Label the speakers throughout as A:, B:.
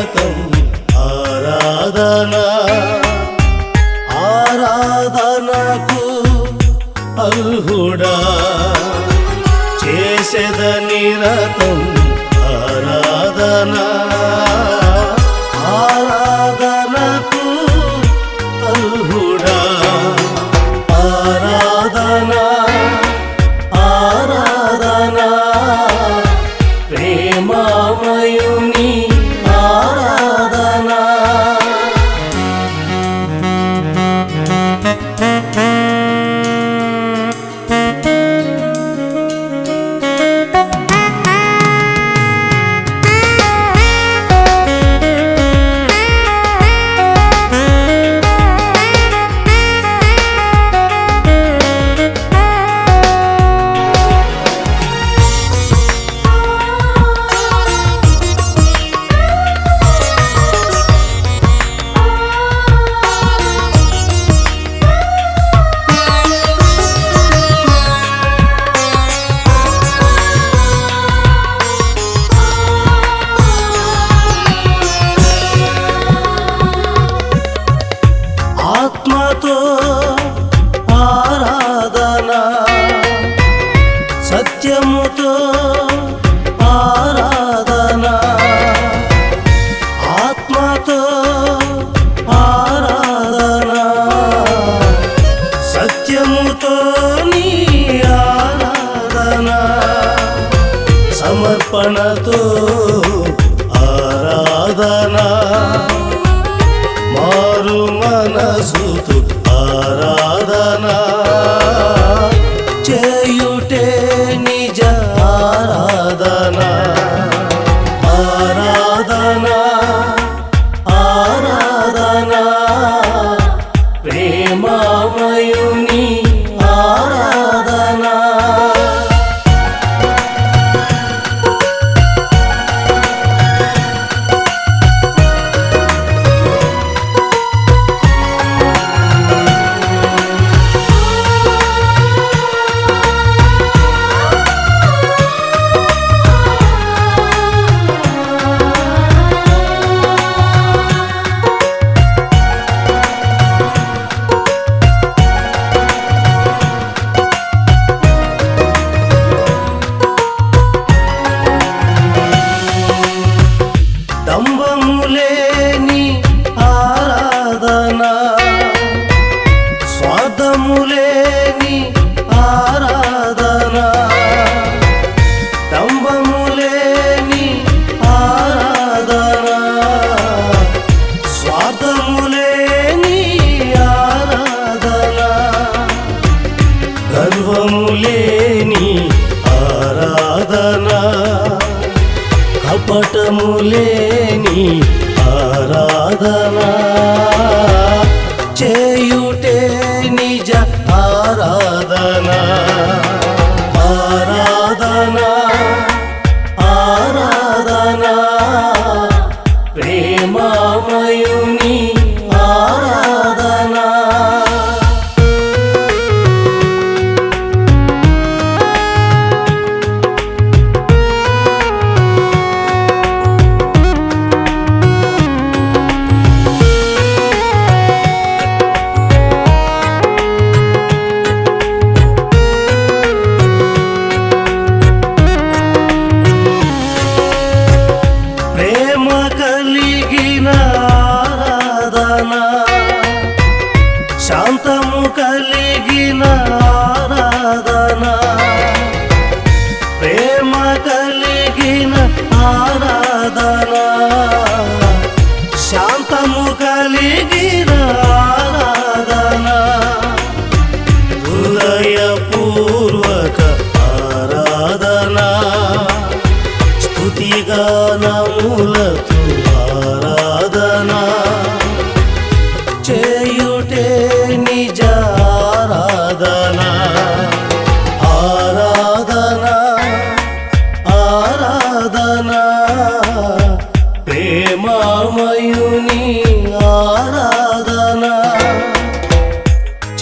A: స్వాగతం ఆరాధన. ఆరాధనకు అర్హుడా. చేసేద నిరతం సత్యముతో ఆరాధన. ఆత్మతో ఆరాధన. సత్యముతో నీ ఆరాధన. సమర్పణతో ఆరాధన. మారు మనసుతు ఆరాధనా. కపటములేని ఆరాధనా చేయుటే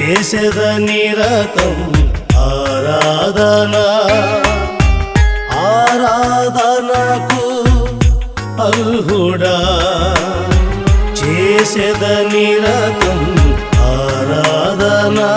A: చేసేద నిరతం ఆరాధన ఆరాధనకు అర్హుడా. చేసేద నిరతం ఆరాధనా.